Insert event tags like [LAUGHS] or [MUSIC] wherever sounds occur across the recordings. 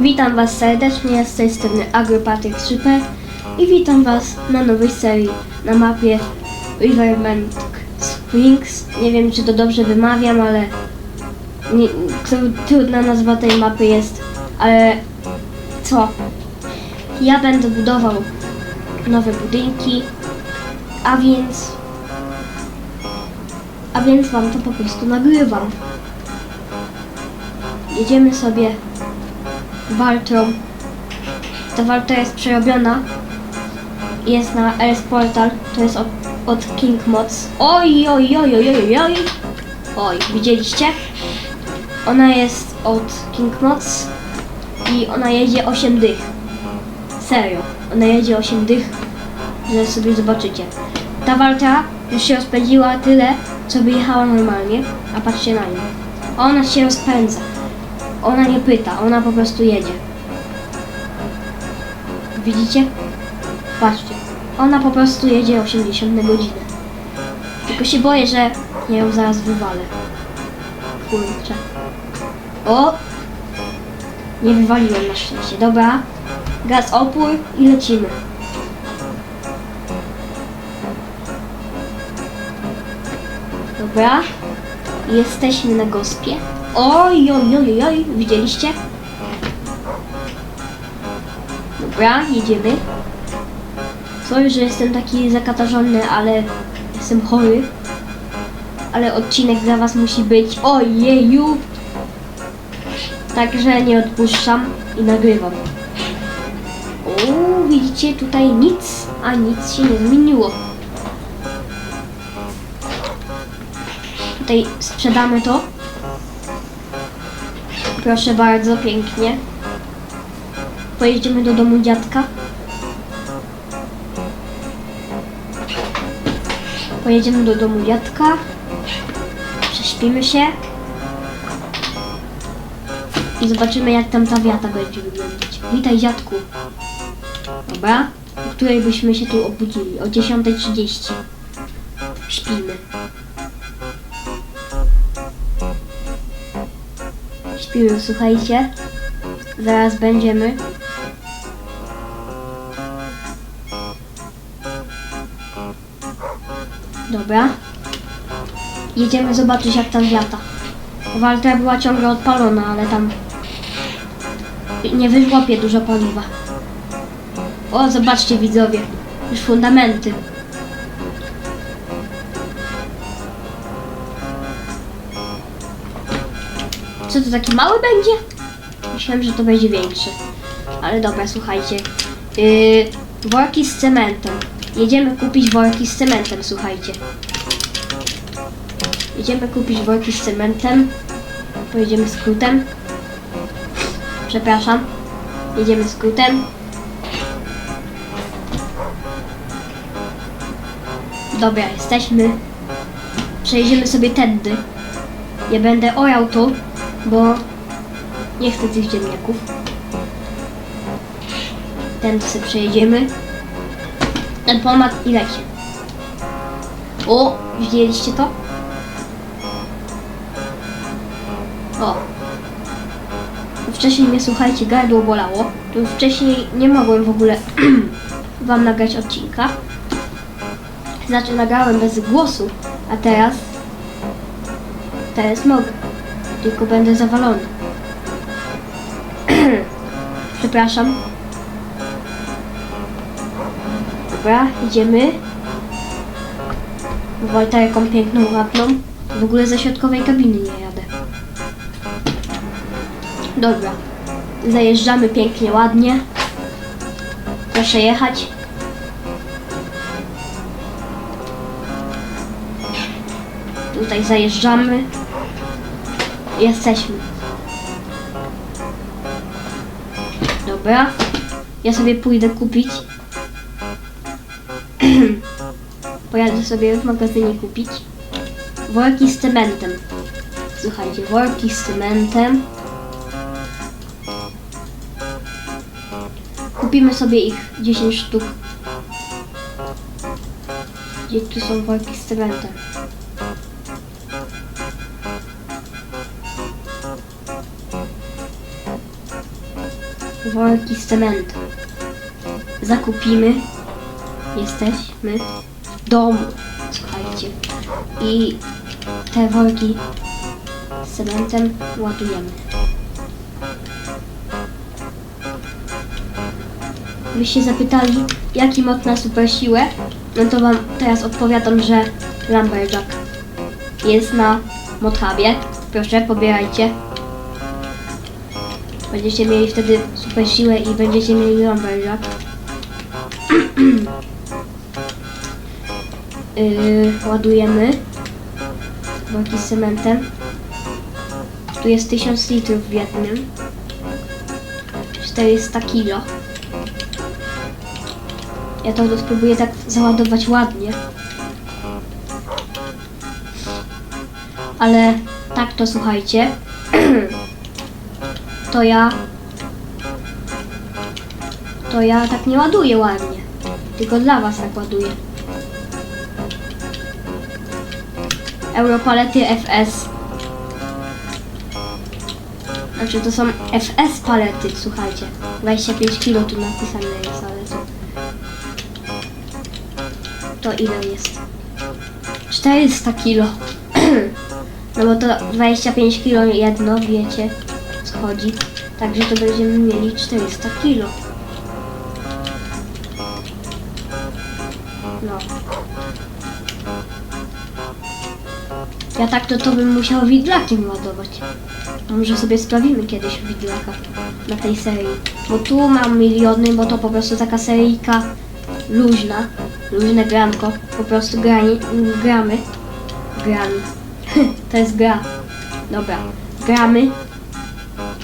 Witam Was serdecznie, z tej strony Agropatyk 3P i witam Was na nowej serii na mapie Rivermount Springs. Nie wiem czy to dobrze wymawiam, ale nie, tru- trudna nazwa tej mapy jest, ale co? Ja będę budował nowe budynki, a więc a więc Wam to po prostu nagrywam. Jedziemy sobie Waltrą. Ta Waltra jest przerobiona. Jest na RS Portal. To jest od, od King Mods. Oj, oj, oj, oj, oj, oj. Oj, widzieliście? Ona jest od King Mods i ona jedzie 8 dych. Serio. Ona jedzie 8 dych, że sobie zobaczycie. Ta Waltra już się rozpędziła tyle, co by jechała normalnie, a patrzcie na nią. Ona się rozpędza. Ona nie pyta, ona po prostu jedzie. Widzicie? Patrzcie. Ona po prostu jedzie 80 na godzinę. Tylko się boję, że ja ją zaraz wywalę. Kurczę. O! Nie wywaliłem na szczęście. Dobra. Gaz opór i lecimy. Dobra. Jesteśmy na gospie. Oj, oj, oj, oj, widzieliście? Dobra, jedziemy. Sorry, że jestem taki zakatarzony, ale jestem chory. Ale odcinek dla was musi być. Ojeju! Także nie odpuszczam i nagrywam. O, widzicie tutaj nic, a nic się nie zmieniło. Tutaj sprzedamy to. Proszę bardzo, pięknie. Pojedziemy do domu dziadka. Pojedziemy do domu dziadka. Prześpimy się. I zobaczymy jak tam ta wiata będzie wyglądać. Witaj dziadku. Dobra. O której byśmy się tu obudzili? O 10.30. Śpimy. Śpimy, słuchajcie. Zaraz będziemy. Dobra. Jedziemy zobaczyć jak tam lata. Waltra była ciągle odpalona, ale tam nie wyżłopie dużo paliwa. O, zobaczcie widzowie. Już fundamenty. Co to taki mały będzie? Myślałem, że to będzie większy. Ale dobra, słuchajcie. Yy, worki z cementem. Jedziemy kupić worki z cementem, słuchajcie. Jedziemy kupić worki z cementem. Pojedziemy skrótem. Przepraszam. Jedziemy skrótem. Dobra, jesteśmy. Przejedziemy sobie tędy. Ja będę orał tu, bo nie chcę tych ziemniaków. Tędy sobie przejedziemy. Ten pomad i lecie. O, widzieliście to? O. Wcześniej mnie, słuchajcie, gardło bolało. To wcześniej nie mogłem w ogóle [CLEARS THROAT] wam nagrać odcinka. Znaczy nagrałem bez głosu, a teraz teraz mogę. Tylko będę zawalony. [CLEARS THROAT] Przepraszam. Dobra, idziemy. Wojta jaką piękną, ładną. W ogóle ze środkowej kabiny nie jadę. Dobra. Zajeżdżamy pięknie, ładnie. Proszę jechać. Tutaj zajeżdżamy. Jesteśmy. Dobra. Ja sobie pójdę kupić. [CLEARS THROAT] Pojadę sobie w magazynie kupić. Worki z cementem. Słuchajcie, worki z cementem. Kupimy sobie ich 10 sztuk. Gdzie tu są worki z cementem? Worki z cementu. Zakupimy. Jesteśmy w domu. Słuchajcie. I te worki z cementem ładujemy. Byście zapytali, jaki mod na super siłę, no to wam teraz odpowiadam, że Lumberjack jest na Modhubie. Proszę, pobierajcie. Będziecie mieli wtedy super siłę i będziecie mieli Lumberjack. [CLEARS THROAT] yy, ładujemy worki z cementem. Tu jest 1000 litrów w jednym. 400 kilo. Ja to spróbuję tak załadować ładnie. Ale tak to słuchajcie. [CLEARS THROAT] to ja. To ja tak nie ładuję ładnie. Tylko dla was tak ładuję. Europalety FS. Znaczy to są FS palety, słuchajcie. 25 kg tu napisane jest, ale to... To ile jest? 400 kg. [CLEARS THROAT] no bo to 25 kg jedno, wiecie, co chodzi. Także to będziemy mieli 400 kg. No. Ja tak to to bym musiał widlakiem ładować. Może sobie sprawimy kiedyś widlaka na tej serii. Bo tu mam miliony, bo to po prostu taka seryjka luźna. Luźne granko. Po prostu grani, gramy. Gramy. [LAUGHS] to jest gra. Dobra. Gramy.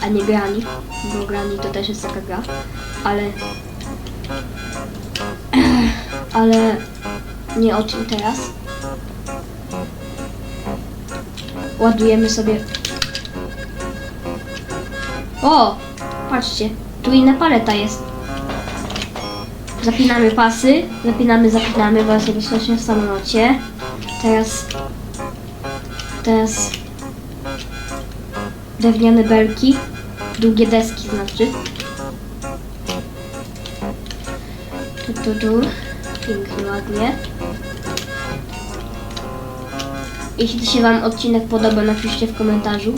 A nie grani. Bo grani to też jest taka gra. Ale... [CLEARS THROAT] Ale... Nie o tym teraz. Ładujemy sobie o! Patrzcie, tu inna paleta jest. Zapinamy pasy, zapinamy, zapinamy, bo sobie bezpiecznie w samolocie. Teraz... Teraz... Drewniane belki. Długie deski znaczy. Tu, tu, tu. Pięknie, ładnie. Jeśli się Wam odcinek podoba, napiszcie w komentarzu.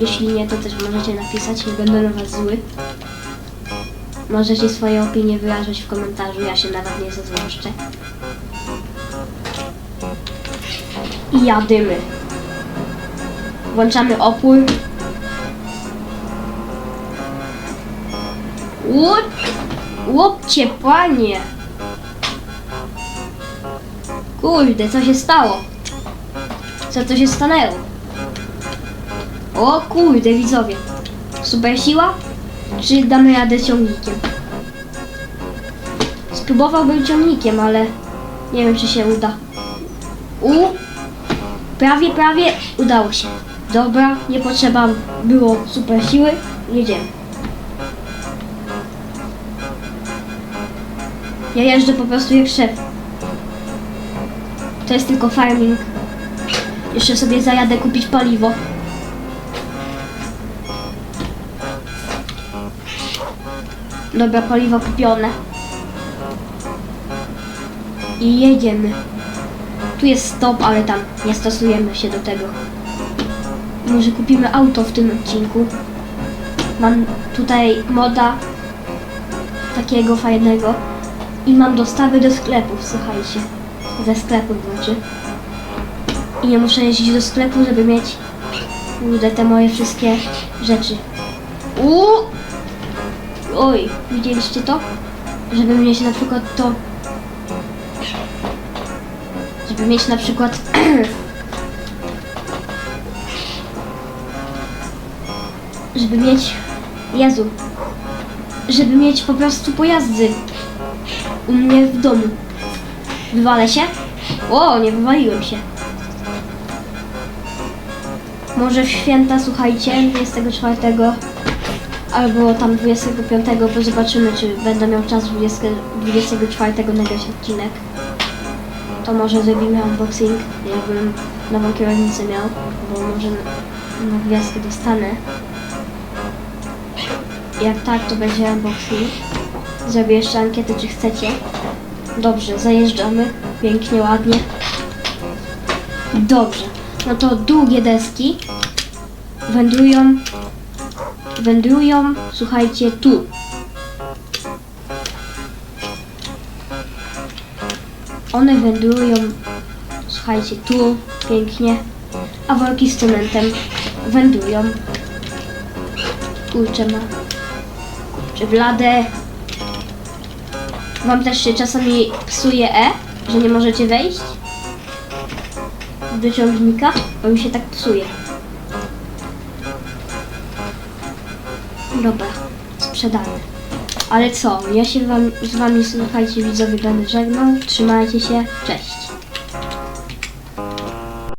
Jeśli nie, to też możecie napisać, nie będę na Was zły. Możecie swoje opinie wyrażać w komentarzu, ja się nawet nie zezłoszczę. I jadymy. Włączamy opór. Łop, łopcie, panie! Kurde, co się stało? Co to się stanęło? O kurde, widzowie. Super siła? Czy damy radę ciągnikiem? Spróbowałbym ciągnikiem, ale nie wiem, czy się uda. U, prawie, prawie udało się. Dobra, nie potrzeba było super siły. Jedziemy. Ja jeżdżę po prostu jak szef. To jest tylko farming. Jeszcze sobie zajadę kupić paliwo. Dobra, paliwo kupione. I jedziemy. Tu jest stop, ale tam nie stosujemy się do tego. Może kupimy auto w tym odcinku. Mam tutaj moda takiego fajnego. I mam dostawy do sklepów, słuchajcie. Ze sklepów znaczy. I nie muszę jeździć do sklepu, żeby mieć kurde, te moje wszystkie rzeczy. Uuu! Oj, widzieliście to? Żeby mieć na przykład to... Żeby mieć na przykład... [CLEARS THROAT] żeby mieć... Jezu. Żeby mieć po prostu pojazdy. U mnie w domu. Wywalę się? O, nie wywaliłem się. Może w święta, słuchajcie, 24 albo tam 25, bo zobaczymy, czy będę miał czas 20, 24 nagrać odcinek. To może zrobimy unboxing, jakbym nową kierownicę miał, bo może na gwiazdkę dostanę. Jak tak, to będzie unboxing. Zrobię jeszcze ankietę, czy chcecie. Dobrze, zajeżdżamy. Pięknie, ładnie. Dobrze. No to długie deski wędrują, wędrują, słuchajcie, tu. One wędrują, słuchajcie, tu, pięknie, a worki z cementem wędrują. Kurczę ma. Czy blade. Wam też się czasami psuje E, że nie możecie wejść do ciągnika, bo mi się tak psuje. Dobra, sprzedane. Ale co, ja się wam, z wami, słuchajcie widzowie, będę żegnał. Trzymajcie się, cześć.